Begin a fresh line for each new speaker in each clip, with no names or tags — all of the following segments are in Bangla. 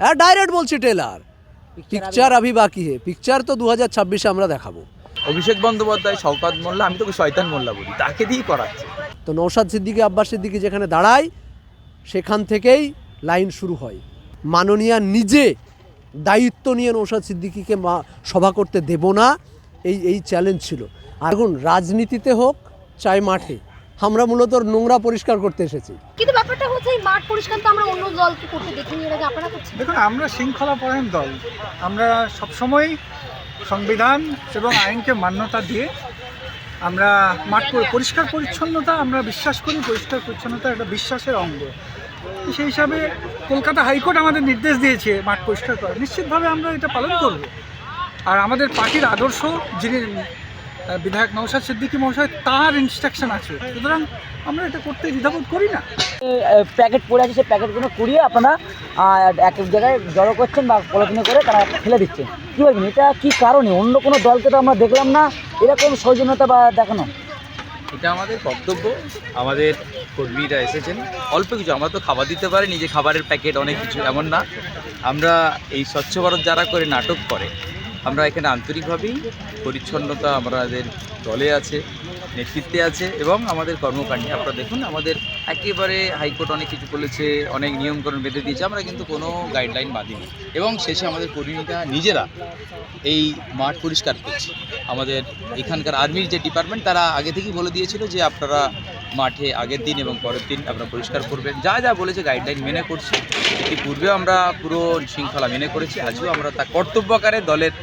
হ্যাঁ ডাইরেক্ট বলছি টেলার পিকচার আভি বাকি হে। পিকচার তো দু হাজার ছাব্বিশে আমরা দেখাবো।
অভিষেক বন্দ্যোপাধ্যায় শওকাত মোল্লা আমি তোকে শয়তান মোল্লা বলি তাকে দিয়েই করাচ্ছে।
তো নৌসাদ সিদ্দিকি আব্বাস সিদ্দিকি যেখানে দাঁড়ায় সেখান থেকেই লাইন শুরু হয়। মাননীয়া নিজে দায়িত্ব নিয়ে নৌসাদ সিদ্দিকিকে মা সভা করতে দেব না এই এই চ্যালেঞ্জ ছিল। আর এখন রাজনীতিতে হোক চাই মাঠে। আমরা মূলত নোংরা পরিষ্কার করতে এসেছি।
কিন্তু মাঠ পরিষ্কার তো আমরা অন্য দলকে করতে দেখিনি এর আগে আপনারা করছেন?
দেখুন, আমরা শৃঙ্খলা পরায়ণ দল। আমরা সবসময় সংবিধান এবং আইনকে মান্যতা দিয়ে আমরা মাঠ পরি- পরিষ্কার পরিচ্ছন্নতা, আমরা বিশ্বাস করি, পরিষ্কার পরিচ্ছন্নতা একটা বিশ্বাসের অঙ্গ। সেই হিসাবে কলকাতা হাইকোর্ট আমাদের নির্দেশ দিয়েছে মাঠ পরিষ্কার করা। নিশ্চিতভাবে আমরা এটা পালন করব। আর আমাদের পার্টির আদর্শ যিনি বিধায়ক নৌসাদ সিদ্দিকী মহাশয়, তার ইনস্ট্রাকশন আছে। সুতরাং আমরা এটা করতে দ্বিধাবোধ করি না।
প্যাকেট পড়ে আছে সেই প্যাকেটগুলো কুড়িয়ে আপনারা এক এক জায়গায় জড়ো করছেন বা পলিথিনে করে তারা ফেলে দিচ্ছেন। কী বলবেন এটা কী কারণে? অন্য কোনো দলকে তো আমরা দেখলাম না এরকম সৌজন্যতা বা দেখানো?
এটা আমাদের কর্তব্য আমাদের কর্মীরা এসেছেন। অল্প কিছু আমরা তো খাবার দিতে পারি নিজে খাবারের প্যাকেট অনেক কিছু এমন না। আমরা এই স্বচ্ছ ভারত যারা করে নাটক করে আমরা এখানে আন্তরিকভাবেই পরিচ্ছন্নতা আমাদের দলে আছে। নেতৃত্বে আছে এবং আমাদের কর্মকাণ্ডে। আপনারা দেখুন, আমাদের একেবারে হাইকোর্ট অনেক কিছু বলেছে, অনেক নিয়মকরণ বেঁধে দিয়েছে, আমরা কিন্তু কোনো গাইডলাইন বাঁধিনি। এবং শেষে আমাদের কর্মীরা নিজেরা এই মাঠ পরিষ্কার করছে। আমাদের এখানকার আর্মির যে ডিপার্টমেন্ট তারা আগে থেকেই বলে দিয়েছিল যে আপনারা মাঠে আগের দিন এবং পরের দিন আপনারা পরিষ্কার করবেন। যা যা বলেছে গাইডলাইন মেনে করছি। ইতিপূর্বেও আমরা পুরো শৃঙ্খলা মেনে করেছি, আজও আমরা তা কর্তব্যকারে দলের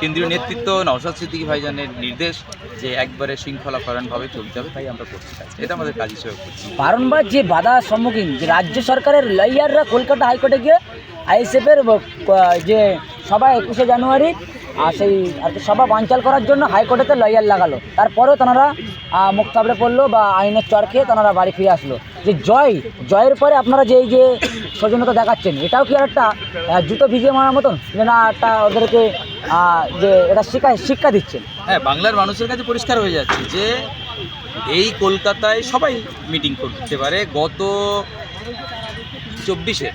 কেন্দ্রীয় নেতৃত্ব নওশাদ সিদ্দিকী ভাইজানের নির্দেশ যে একবারে শৃঙ্খলা পরায়ণভাবে চলতে হবে, তাই আমরা কাজ এটা আমাদের কাজ হিসেবে করছি
বারংবার যে বাধা সম্মুখীন যে রাজ্য সরকারের লাইয়াররা কলকাতা হাইকোর্টে গিয়ে আইএসএফের যে সবাই একুশে জানুয়ারি আর সেই, আর কি সভা বানচাল করার জন্য হাইকোর্টেতে লয়ার লাগালো। তারপরেও তারা মুখ কাবড়ে পড়ল বা আইনের চর খেয়ে তারা বাড়ি ফিরে আসলো। যে জয়, জয়ের পরে আপনারা যে এই যে সৌজন্যতা দেখাচ্ছেন, এটাও কি আর একটা জুতো ভিজিয়ে মারার মতন? যে না, একটা ওদেরকে যে এটা শিক্ষা শিক্ষা দিচ্ছেন।
হ্যাঁ বাংলার মানুষের কাছে পরিষ্কার হয়ে যাচ্ছে যে এই কলকাতায় সবাই মিটিং করতে পারে। গত চব্বিশে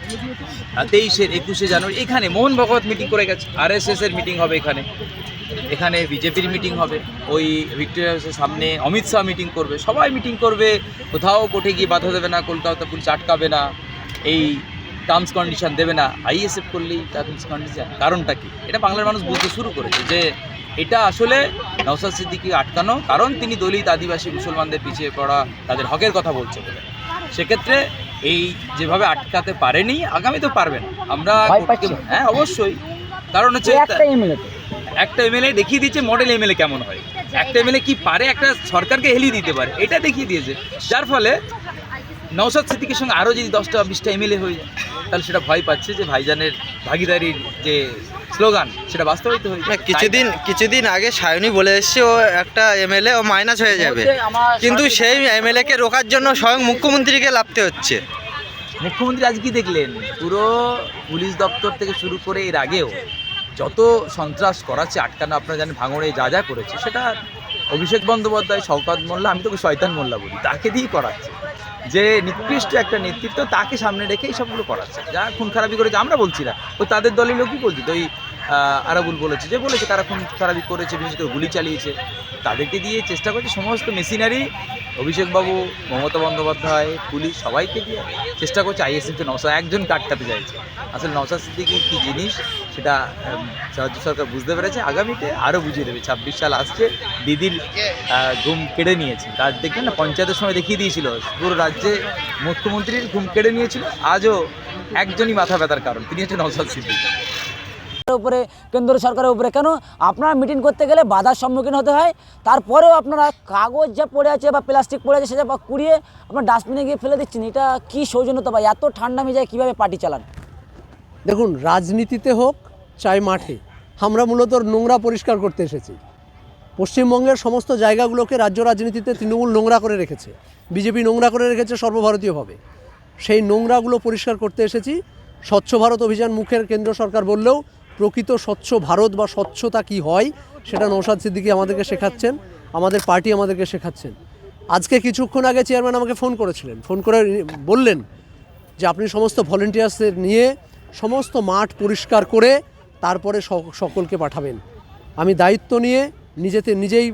তেইশের একুশে জানুয়ারি, এখানে মোহন ভগবত মিটিং করে গেছে। আর এর মিটিং হবে এখানে। এখানে বিজেপির মিটিং হবে। ওই ভিক্টোরিয়া হাউসের সামনে অমিত শাহ মিটিং করবে। সবাই মিটিং করবে। কোথাও কোর্টে গিয়ে বাধা দেবে না, কলকাতা পুলিশ আটকাবে না। এই টার্মস কন্ডিশন দেবে না আইএসএফ করলেই টার্মস কন্ডিশন কারণটা কি? এটা বাংলার মানুষ বুঝতে শুরু করেছে যে এটা আসলে নওসাদ সিদ্দিকি আটকানো কারণ তিনি দলিত আদিবাসী মুসলমানদের পিছিয়ে পড়া তাদের হকের কথা বলছে বলে। সেক্ষেত্রে এই যেভাবে আটকাতে পারেনি আগামী তো পারবে না। আমরা? হ্যাঁ অবশ্যই। কারণ হচ্ছে
একটা এমএলএ
দেখিয়ে দিয়েছে মডেল এমএলএ কেমন হয়। একটা এমএলএ কি পারে একটা সরকারকে হেলিয়ে দিতে পারে এটা দেখিয়ে দিয়েছে। যার ফলে নওশাদ সিদ্দিকের সঙ্গে আরও যদি দশটা বিশটা এমএলএ হয়ে যায় তাহলে সেটা ভয় পাচ্ছে যে ভাইজানের ভাগিদারির যে স্লোগান সেটা বাস্তবায়িত হয়ে
না,
যায়
কিছুদিন কিছুদিন আগে সায়নী বলে এসছে ও একটা এমএলএ ও মাইনাস হয়ে যাবে। কিন্তু সেই এমএলএ কে রোকার জন্য স্বয়ং মুখ্যমন্ত্রীকে লাভতে হচ্ছে।
মুখ্যমন্ত্রী আজ কি দেখলেন? পুরো পুলিশ দপ্তর থেকে শুরু করে এর আগেও যত সন্ত্রাস করাচ্ছে আটকানো আপনারা জানেন ভাঙড়ে যা যা করেছে সেটা অভিষেক বন্দ্যোপাধ্যায় শওকাত মোল্লা আমি তোকে শয়তান মোল্লা বলি তাকে দিয়েই করাচ্ছে। যে নিকৃষ্ট একটা নেতৃত্ব তাকে সামনে রেখে এই সবগুলো করাচ্ছে। যা খুন খারাপি করেছে আমরা বলছি না। ওই তাদের দলের লোকই বলছি। তো ওই আরাবুল বলেছে, যে বলেছে তারা খুন খারাপি করেছে, বিশেষ করে গুলি চালিয়েছে, তাদেরকে দিয়ে চেষ্টা করছে সমস্ত মেশিনারি, অভিষেকবাবু, মমতা বন্দ্যোপাধ্যায়, পুলিশ সবাইকে দিয়ে চেষ্টা করছে আইএসএফকে নশো একজন আটকাতে চাইছে। আসলে নশা সিদ্দিকি কী জিনিস সেটা রাজ্য সরকার বুঝতে পেরেছে, আগামীতে আরও বুঝিয়ে দেবে। ছাব্বিশ সাল আসছে, দিদির ঘুম কেড়ে নিয়েছে। তার দেখবেন না, পঞ্চায়েতের সময় দেখিয়ে দিয়েছিল, পুরো রাজ্যে মুখ্যমন্ত্রীর ঘুম কেড়ে নিয়েছিল, আজও একজনই মাথা ব্যথার কারণ, তিনি হচ্ছে নওশাদ সিদ্দিকী।
উপরে, কেন্দ্র সরকারের উপরে। কেন? আপনারা মিটিং করতে গেলে বাধার সম্মুখীন হতে হয়। তারপরেও আপনারা কাগজ যা পড়ে আছে বা প্লাস্টিক পড়ে আছে, সেটা কুড়িয়ে আপনার ডাস্টবিনে গিয়ে ফেলে দিচ্ছেন। এটা কি সৌজন্যতা বা এত ঠান্ডা মেজায় কীভাবে পার্টি চালান?
দেখুন, রাজনীতিতে হোক, চাই মাঠে। আমরা মূলত নোংরা পরিষ্কার করতে এসেছি। পশ্চিমবঙ্গের সমস্ত জায়গাগুলোকে রাজ্য রাজনীতিতে তৃণমূল নোংরা করে রেখেছে। বিজেপি নোংরা করে রেখেছে সর্বভারতীয়ভাবে। সেই নোংরাগুলো পরিষ্কার করতে এসেছি। স্বচ্ছ ভারত অভিযান মুখের কেন্দ্র সরকার বললেও প্রকৃত স্বচ্ছ ভারত বা স্বচ্ছতা কি হয়, সেটা নৌসাদ সিদ্দিকি আমাদেরকে শেখাচ্ছেন, আমাদের পার্টি আমাদেরকে শেখাচ্ছেন। আজকে কিছুক্ষণ আগে চেয়ারম্যান আমাকে ফোন করেছিলেন, ফোন করে বললেন যে আপনি সমস্ত ভলেন্টিয়ার্সদের নিয়ে সমস্ত মাঠ পরিষ্কার করে তারপরে সকলকে পাঠাবেন। আমি দায়িত্ব নিয়ে নিজেতে, নিজেই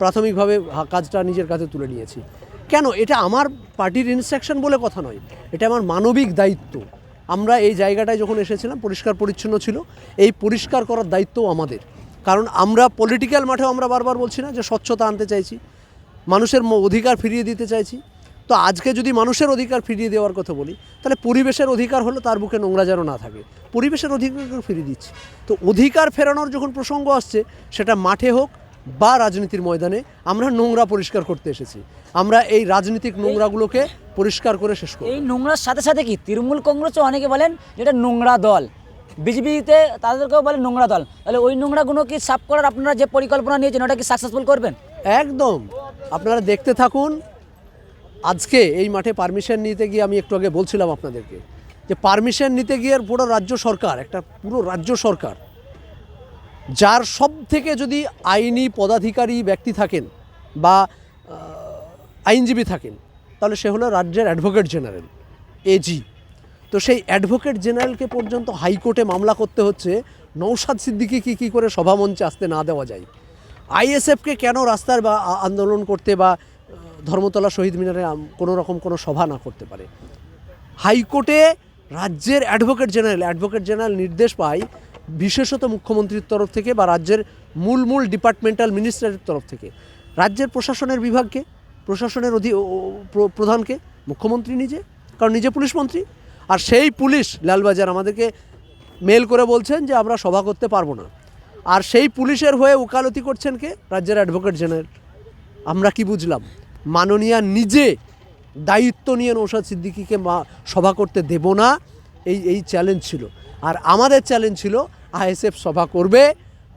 প্রাথমিকভাবে কাজটা নিজের কাছে তুলে নিয়েছি। কেন? এটা আমার পার্টির ইনস্ট্রাকশন বলে কথা নয়। এটা আমার মানবিক দায়িত্ব। আমরা এই জায়গাটায় যখন এসেছিলাম, পরিষ্কার পরিচ্ছন্ন ছিল, এই পরিষ্কার করার দায়িত্বও আমাদের। কারণ আমরা পলিটিক্যাল মাঠেও আমরা বারবার বলছি না যে স্বচ্ছতা আনতে চাইছি, মানুষের অধিকার ফিরিয়ে দিতে চাইছি। তো আজকে যদি মানুষের অধিকার ফিরিয়ে দেওয়ার কথা বলি, তাহলে পরিবেশের অধিকার হলো তার বুকে নোংরা যেন না থাকে। পরিবেশের অধিকার ফিরিয়ে দিচ্ছি। তো অধিকার ফেরানোর যখন প্রসঙ্গ আসছে, সেটা মাঠে হোক বা রাজনীতির ময়দানে আমরা নোংরা পরিষ্কার করতে এসেছি। আমরা এই রাজনীতিক নোংরাগুলোকে পরিষ্কার করে শেষ করি
এই নোংরার সাথে সাথে কি তৃণমূল কংগ্রেসও অনেকে বলেন যেটা নোংরা দল। বিজেপিতে তাদেরকেও বলে নোংরা দল। তাহলে ওই নোংরাগুলো কি সাফ করার আপনারা যে পরিকল্পনা নিয়েছেন ওটা কি সাকসেসফুল করবেন?
একদম। আপনারা দেখতে থাকুন। আজকে এই মাঠে পারমিশন নিতে গিয়ে আমি একটু আগে বলছিলাম আপনাদেরকে যে পারমিশন নিতে গিয়ে পুরো রাজ্য সরকার একটা পুরো রাজ্য সরকার যার সব থেকে যদি আইনি পদাধিকারী ব্যক্তি থাকেন বা আইনজীবী থাকেন, তাহলে সে হলো রাজ্যের অ্যাডভোকেট জেনারেল এজি তো সেই অ্যাডভোকেট জেনারেলকে পর্যন্ত হাইকোর্টে মামলা করতে হচ্ছে নৌসাদ সিদ্দিকি কী কী করে সভামঞ্চে আসতে না দেওয়া যায়? আইএসএফকে কেন রাস্তার বা আন্দোলন করতে বা ধর্মতলা শহীদ মিনারে কোনো রকম কোনো সভা না করতে পারে? হাইকোর্টে রাজ্যের অ্যাডভোকেট জেনারেল অ্যাডভোকেট জেনারেল নির্দেশ পায় বিশেষত মুখ্যমন্ত্রীর তরফ থেকে বা রাজ্যের মূল মূল ডিপার্টমেন্টাল মিনিস্টারের তরফ থেকে। রাজ্যের প্রশাসনের বিভাগকে প্রশাসনের অধি প্রধানকে মুখ্যমন্ত্রী নিজে? কারণ নিজে পুলিশ মন্ত্রী। আর সেই পুলিশ লালবাজার আমাদেরকে মেল করে বলছেন যে আমরা সভা করতে পারব না। আর সেই পুলিশের হয়ে উকালতি করছেন কে? রাজ্যের অ্যাডভোকেট জেনারেল। আমরা কি বুঝলাম? মাননীয়া নিজে দায়িত্ব নিয়ে নৌসাদ সিদ্দিকিকে সভা করতে দেব না। এই এই চ্যালেঞ্জ ছিল। আর আমাদের চ্যালেঞ্জ ছিল আইএসএফ সভা করবে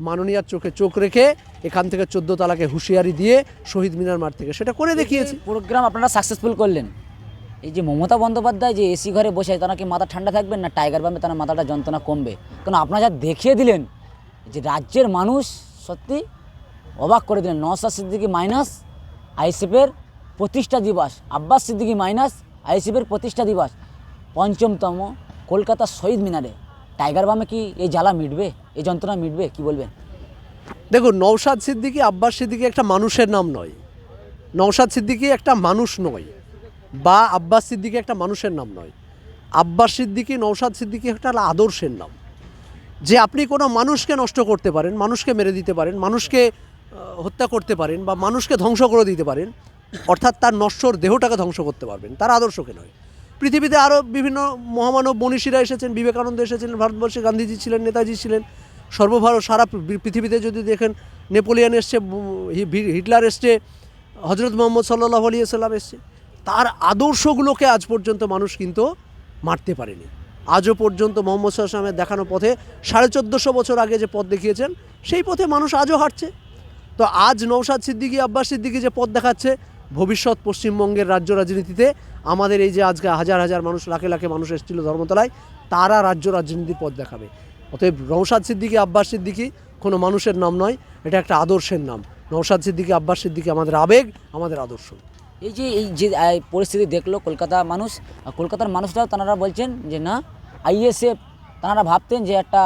মাননীয়ার চোখে চোখ রেখে এখান থেকে চোদ্দ তালাকে হুঁশিয়ারি দিয়ে শহীদ মিনার মাঠ থেকে সেটা করে দেখিয়েছি।
প্রোগ্রাম আপনারা সাকসেসফুল করলেন। এই যে মমতা বন্দ্যোপাধ্যায় যে এসি ঘরে বসে তারা কি মাথা ঠান্ডা থাকবেন না? টাইগার বামে তার মাথাটা যন্ত্রণা কমবে। কারণ আপনারা যা দেখিয়ে দিলেন যে রাজ্যের মানুষ সত্যি অবাক করে দিলেন। নওসাদ সিদ্দিকি মাইনাস আইসিএফের প্রতিষ্ঠা দিবস আব্বাস সিদ্দিকি মাইনাস আইসিএফের প্রতিষ্ঠা দিবস পঞ্চমতম কলকাতা শহীদ মিনারে। টাইগার বামে কি এই জ্বালা মিটবে? এই যন্ত্রণা মিটবে? কি বলবেন?
দেখুন নৌসাদ সিদ্দিকী আব্বাস সিদ্দিকী একটা মানুষের নাম নয়। নৌসাদ সিদ্দিকী একটা মানুষ নয় বা আব্বাস সিদ্দিকী একটা মানুষের নাম নয়। আব্বাস সিদ্দিকী নৌসাদ সিদ্দিকী একটা আদর্শের নাম। যে আপনি কোনো মানুষকে নষ্ট করতে পারেন, মানুষকে মেরে দিতে পারেন, মানুষকে হত্যা করতে পারেন বা মানুষকে ধ্বংস করে দিতে পারেন, অর্থাৎ তার নশ্বর দেহটাকে ধ্বংস করতে পারবেন, তার আদর্শকে নয়। পৃথিবীতে আরও বিভিন্ন মহামানব মনীষীরা এসেছেন, বিবেকানন্দ এসেছিলেন, ভারতবর্ষে গান্ধীজি ছিলেন, নেতাজি ছিলেন, সর্বভারত, সারা পৃথিবীতে যদি দেখেন নেপোলিয়ান এসছে হিটলার এসছে, হজরত মোহাম্মদ সাল্লাহ আলিয়া সাল্লাম এসছে, তার আদর্শগুলোকে আজ পর্যন্ত মানুষ কিন্তু মারতে পারেনি। আজও পর্যন্ত মোহাম্মদ সাল্লামের দেখানো পথে সাড়ে চোদ্দোশো বছর আগে যে পথ দেখিয়েছেন, সেই পথে মানুষ আজও হাঁটছে। তো আজ নৌসাদ সিদ্দিকী, আব্বাস সিদ্দিকী যে পথ দেখাচ্ছে ভবিষ্যৎ পশ্চিমবঙ্গের রাজ্য রাজনীতিতে আমাদের এই যে আজকে হাজার হাজার মানুষ, লাখে লাখে মানুষ এসেছিল ধর্মতলায়, তারা রাজ্য রাজনীতির পথ দেখাবে। অতএব নৌসাদ সিদ্দিকী, আব্বাস সিদ্দিকী কোনো মানুষের নাম নয়, এটা একটা আদর্শের নাম। নৌসাদ সিদ্দিকী, আব্বাস সিদ্দিকী আমাদের আবেগ, আমাদের আদর্শ।
এই যে এই যে পরিস্থিতি দেখল কলকাতা মানুষ কলকাতার মানুষরাও তারা বলছেন যে না, আইএসএফ, তারা ভাবতেন যে একটা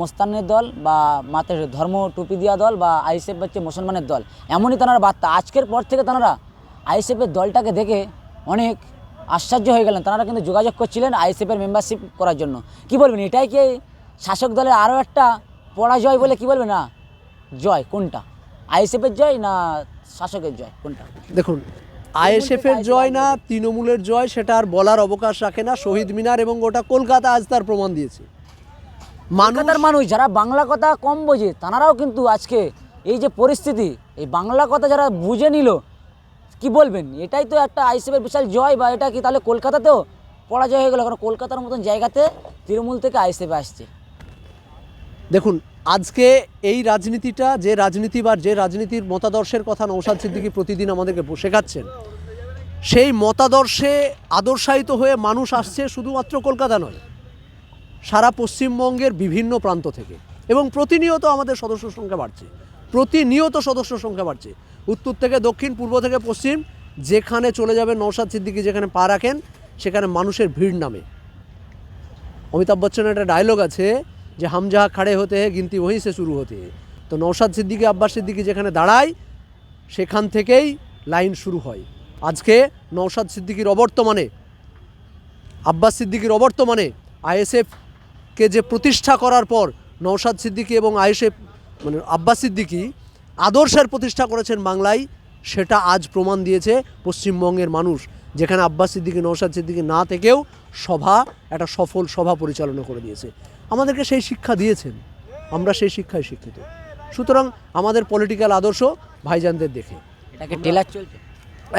মোস্তানের দল বা মাথায় ধর্ম টুপি দেওয়া দল বা আইএসএফ হচ্ছে মুসলমানের দল। এমনই তারা বার্তা। আজকের পর থেকে তাঁরা আইএসএফের দলটাকে দেখে অনেক আশ্চর্য হয়ে গেলেন। তাঁরা কিন্তু যোগাযোগ করছিলেন আইএসএফের মেম্বারশিপ করার জন্য। কি বলবেন? এটাই কি শাসক দলের আরও একটা পরাজয় বলে কি বলবে না, জয়। কোনটা? আইএসএফের জয় না শাসকের জয়? কোনটা?
দেখুন, আইএসএফের জয় না, তৃণমূলের জয়, সেটা আর বলার অবকাশ রাখে না। শহীদ মিনার এবং গোটা কলকাতা আজ তার প্রমাণ দিয়েছে।
কলকাতার মানুষ যারা বাংলা কথা কম বোঝে তারাও কিন্তু আজকে এই যে পরিস্থিতি এই বাংলা কথা যারা বুঝে নিল কি বলবেন? এটাই তো একটা আইসিএফের বিশাল জয় বা এটা কি তাহলে কলকাতাতেও পরাজয় হয়ে গেল? কারণ কলকাতার মতন জায়গাতে তৃণমূল থেকে আইসিএফ আসছে।
দেখুন আজকে এই রাজনীতিটা যে রাজনীতি বা যে রাজনীতির মতাদর্শের কথা নৌসাদ সিদ্দিকী প্রতিদিন আমাদেরকে শেখাচ্ছেন সেই মতাদর্শে আদর্শায়িত হয়ে মানুষ আসছে শুধুমাত্র কলকাতা নয়। সারা পশ্চিমবঙ্গের বিভিন্ন প্রান্ত থেকে। এবং প্রতিনিয়ত আমাদের সদস্য সংখ্যা বাড়ছে। প্রতিনিয়ত সদস্য সংখ্যা বাড়ছে। উত্তর থেকে দক্ষিণ, পূর্ব থেকে পশ্চিম, যেখানে চলে যাবে নৌসাদ সিদ্দিকি, যেখানে পা রাখেন, সেখানে মানুষের ভিড় নামে। অমিতাভ বচ্চনের একটা ডায়লগ আছে যে হামজাহা খাড়ে হতে হে গিনতি ওহি সে শুরু হতে হে তো নৌসাদ সিদ্দিকি, আব্বাস সিদ্দিকি যেখানে দাঁড়ায়, সেখান থেকেই লাইন শুরু হয়। আজকে নৌসাদ সিদ্দিকির অবর্তমানে, আব্বাস সিদ্দিকির অবর্তমানে আইএসএফকে যে প্রতিষ্ঠা করার পর নৌসাদ সিদ্দিকী এবং আইএসএফ মানে আব্বাস সিদ্দিকী আদর্শের প্রতিষ্ঠা করেছেন বাংলায় সেটা আজ প্রমাণ দিয়েছে পশ্চিমবঙ্গের মানুষ যেখানে আব্বাস সিদ্দিকী নৌসাদ সিদ্দিকী না থেকেও সভা একটা সফল সভা পরিচালনা করে দিয়েছে। আমাদেরকে সেই শিক্ষা দিয়েছেন আমরা সেই শিক্ষায় শিক্ষিত। সুতরাং আমাদের পলিটিক্যাল আদর্শ ভাইজানদের দেখে।
এটাকে টেলার চলছে?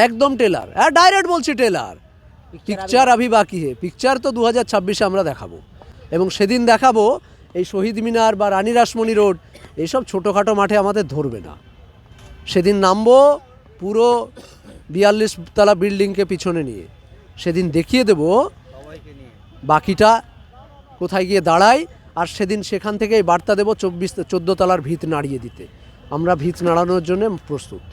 একদম টেলার হ্যাঁ ডাইরেক্ট বলছি টেলার পিকচার আভি বাকি হে পিকচার তো দু হাজার ছাব্বিশে আমরা দেখাবো। এবং সেদিন দেখাবো এই শহীদ মিনার বা রানী রাসমণি রোড। এইসব ছোটোখাটো মাঠে আমাদের ধরবে না। সেদিন নামবো পুরো বিয়াল্লিশ তলা বিল্ডিংকে পিছনে নিয়ে। সেদিন দেখিয়ে দেব বাকিটা, কোথায় গিয়ে দাঁড়ায় আর সেদিন সেখান থেকেই বার্তা দেবো চব্বিশ, চোদ্দ তলার ভিত নাড়িয়ে দিতে। আমরা ভিত নাড়ানোর জন্য প্রস্তুত।